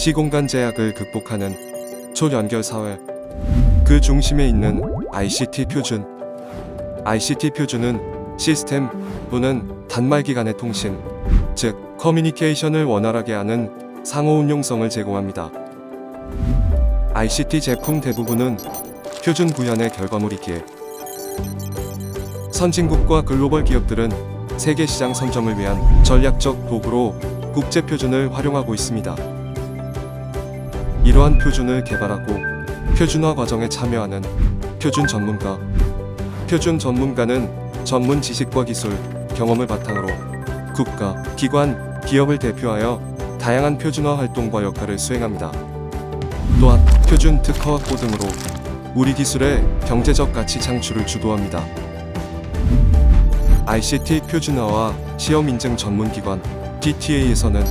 시공간 제약을 극복하는 초연결 사회. 그 중심에 있는 ICT 표준. ICT 표준은 시스템 또는 단말 기 간의 통신, 즉 커뮤니케이션을 원활하게 하는 상호 운용성을 제공합니다. ICT 제품 대부분은 표준 구현의 결과물이기에 선진국과 글로벌 기업들은 세계 시장 선점을 위한 전략적 도구로 국제 표준을 활용하고 있습니다. 이러한 표준을 개발하고 표준화 과정에 참여하는 표준 전문가. 표준 전문가는 전문 지식과 기술, 경험을 바탕으로 국가, 기관, 기업을 대표하여 다양한 표준화 활동과 역할을 수행합니다. 또한 표준 특허 확보 등으로 우리 기술의 경제적 가치 창출을 주도합니다. ICT 표준화와 시험 인증 전문기관 DTA에서는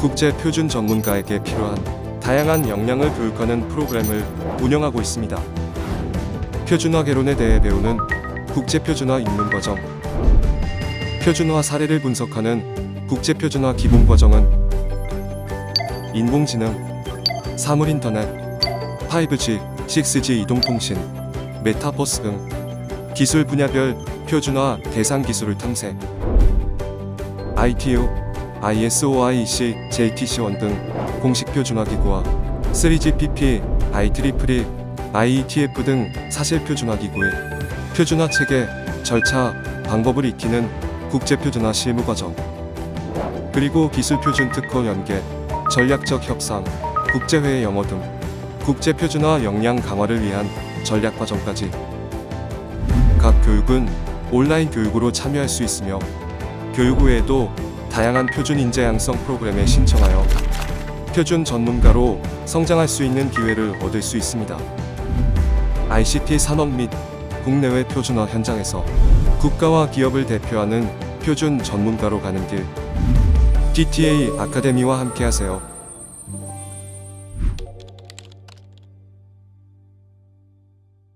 국제 표준 전문가에게 필요한 다양한 역량을 교육하는 프로그램을 운영하고 있습니다. 표준화 개론에 대해 배우는 국제 표준화 입문 과정, 표준화 사례를 분석하는 국제 표준화 기본 과정은 인공지능, 사물 인터넷, 5G, 6G 이동통신, 메타버스 등 기술 분야별 표준화 대상 기술을 탐색, ITU, ISOIC, JTC1 등 공식 표 준화 기구와 3GPP, IEEE, IETF 등 사실 표 준화 기구의 표준화 체계, 절차, 방법을 익히는 국제 표준화 실무 과정, 그리고 기술 표준 특허 연계, 전략적 협상, 국제회의 영어 등 국제 표준화 역량 강화를 위한 전략 과정까지. 각 교육은 온라인 교육으로 참여할 수 있으며 교육 외에도 다양한 표준 인재 양성 프로그램에 신청하여 표준 전문가로 성장할 수 있는 기회를 얻을 수 있습니다. ICT 산업 및 국내외 표준화 현장에서 국가와 기업을 대표하는 표준 전문가로 가는 길 DTA 아카데미와 함께하세요.